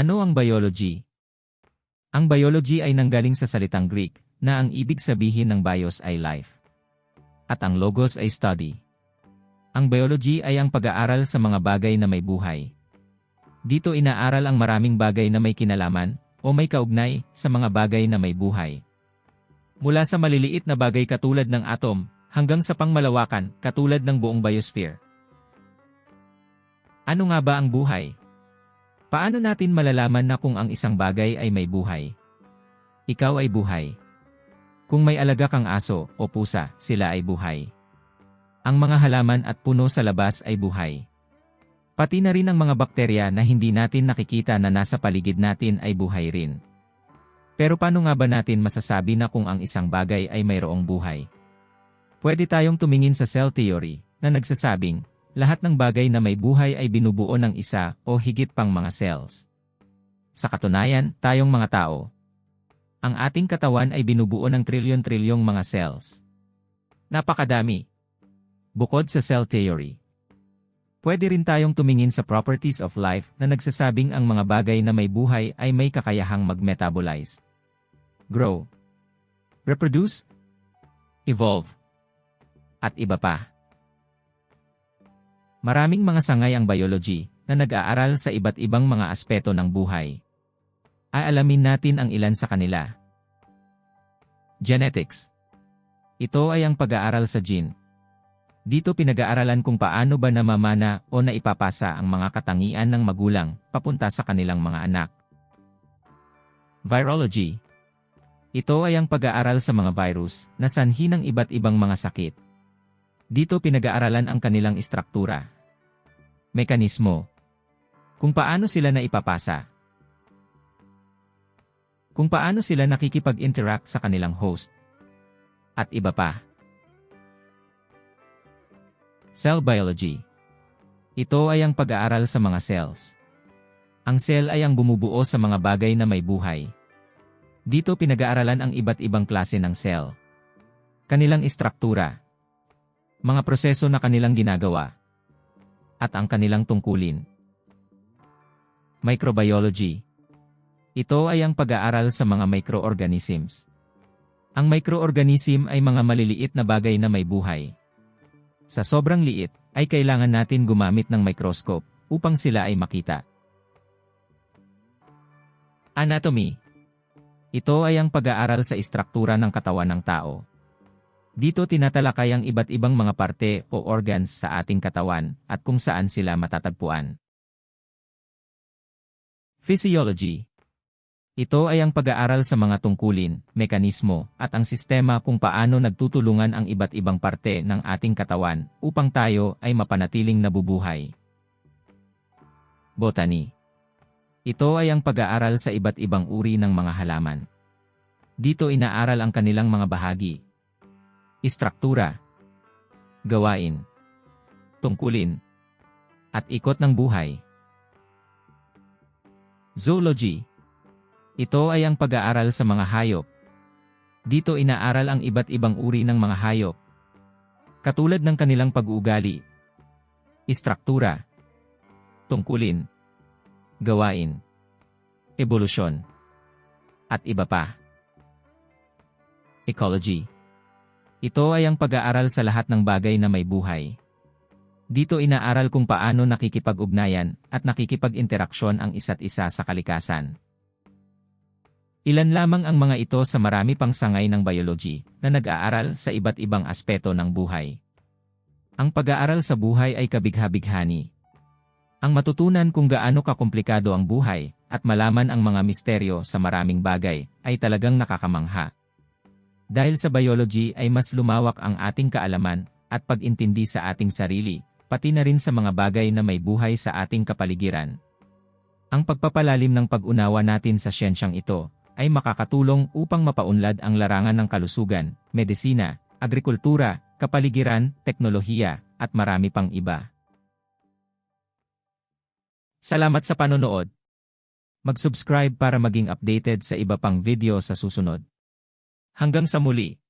Ano ang biology? Ang biology ay nanggaling sa salitang Greek, na ang ibig sabihin ng bios ay life. At ang logos ay study. Ang biology ay ang pag-aaral sa mga bagay na may buhay. Dito inaaral ang maraming bagay na may kinalaman, o may kaugnay, sa mga bagay na may buhay. Mula sa maliliit na bagay katulad ng atom, hanggang sa pangmalawakan, katulad ng buong biosphere. Ano nga ba ang buhay? Paano natin malalaman na kung ang isang bagay ay may buhay? Ikaw ay buhay. Kung may alaga kang aso o pusa, sila ay buhay. Ang mga halaman at puno sa labas ay buhay. Pati na rin ang mga bakterya na hindi natin nakikita na nasa paligid natin ay buhay rin. Pero paano nga ba natin masasabi na kung ang isang bagay ay mayroong buhay? Pwede tayong tumingin sa cell theory, na nagsasabing, lahat ng bagay na may buhay ay binubuo ng isa o higit pang mga cells. Sa katunayan, tayong mga tao. Ang ating katawan ay binubuo ng trilyon-trilyong mga cells. Napakadami. Bukod sa cell theory. Pwede rin tayong tumingin sa properties of life na nagsasabing ang mga bagay na may buhay ay may kakayahang mag-metabolize, grow, reproduce, evolve, at iba pa. Maraming mga sangay ang biology na nag-aaral sa iba't ibang mga aspeto ng buhay. Aalamin natin ang ilan sa kanila. Genetics Ito ay ang pag-aaral sa gene. Dito pinag-aaralan kung paano ba namamana o naipapasa ang mga katangian ng magulang papunta sa kanilang mga anak. Virology Ito ay ang pag-aaral sa mga virus na sanhi ng iba't ibang mga sakit. Dito pinag-aaralan ang kanilang istruktura. Mekanismo. Kung paano sila naipapasa. Kung paano sila nakikipag-interact sa kanilang host. At iba pa. Cell biology. Ito ay ang pag-aaral sa mga cells. Ang cell ay ang bumubuo sa mga bagay na may buhay. Dito pinag-aaralan ang iba't ibang klase ng cell. Kanilang istruktura, mga proseso na kanilang ginagawa, at ang kanilang tungkulin. Microbiology Ito ay ang pag-aaral sa mga microorganisms. Ang microorganism ay mga maliliit na bagay na may buhay. Sa sobrang liit, ay kailangan natin gumamit ng microscope upang sila ay makita. Anatomy Ito ay ang pag-aaral sa istruktura ng katawan ng tao. Dito tinatalakay ang iba't ibang mga parte o organs sa ating katawan at kung saan sila matatagpuan. Physiology Ito ay ang pag-aaral sa mga tungkulin, mekanismo, at ang sistema kung paano nagtutulungan ang iba't ibang parte ng ating katawan upang tayo ay mapanatiling nabubuhay. Botany Ito ay ang pag-aaral sa iba't ibang uri ng mga halaman. Dito inaaral ang kanilang mga bahagi, istruktura, gawain, tungkulin, at ikot ng buhay. Zoology Ito ay ang pag-aaral sa mga hayop. Dito inaaral ang iba't ibang uri ng mga hayop. Katulad ng kanilang pag-uugali, istruktura, tungkulin, gawain, ebolusyon, at iba pa. Ecology ito ay ang pag-aaral sa lahat ng bagay na may buhay. Dito inaaral kung paano nakikipag-ugnayan at nakikipag-interaksyon ang isa't isa sa kalikasan. Ilan lamang ang mga ito sa marami pang sangay ng biology na nag-aaral sa iba't ibang aspeto ng buhay. Ang pag-aaral sa buhay ay kabigha-bighani. Ang matutunan kung gaano kakomplikado ang buhay at malaman ang mga misteryo sa maraming bagay ay talagang nakakamangha. Dahil sa biology ay mas lumawak ang ating kaalaman at pag-intindi sa ating sarili, pati na rin sa mga bagay na may buhay sa ating kapaligiran. Ang pagpapalalim ng pag-unawa natin sa siyensyang ito ay makakatulong upang mapaunlad ang larangan ng kalusugan, medisina, agrikultura, kapaligiran, teknolohiya, at marami pang iba. Salamat sa panonood. Mag-subscribe para maging updated sa iba pang video sa susunod. Hanggang sa muli.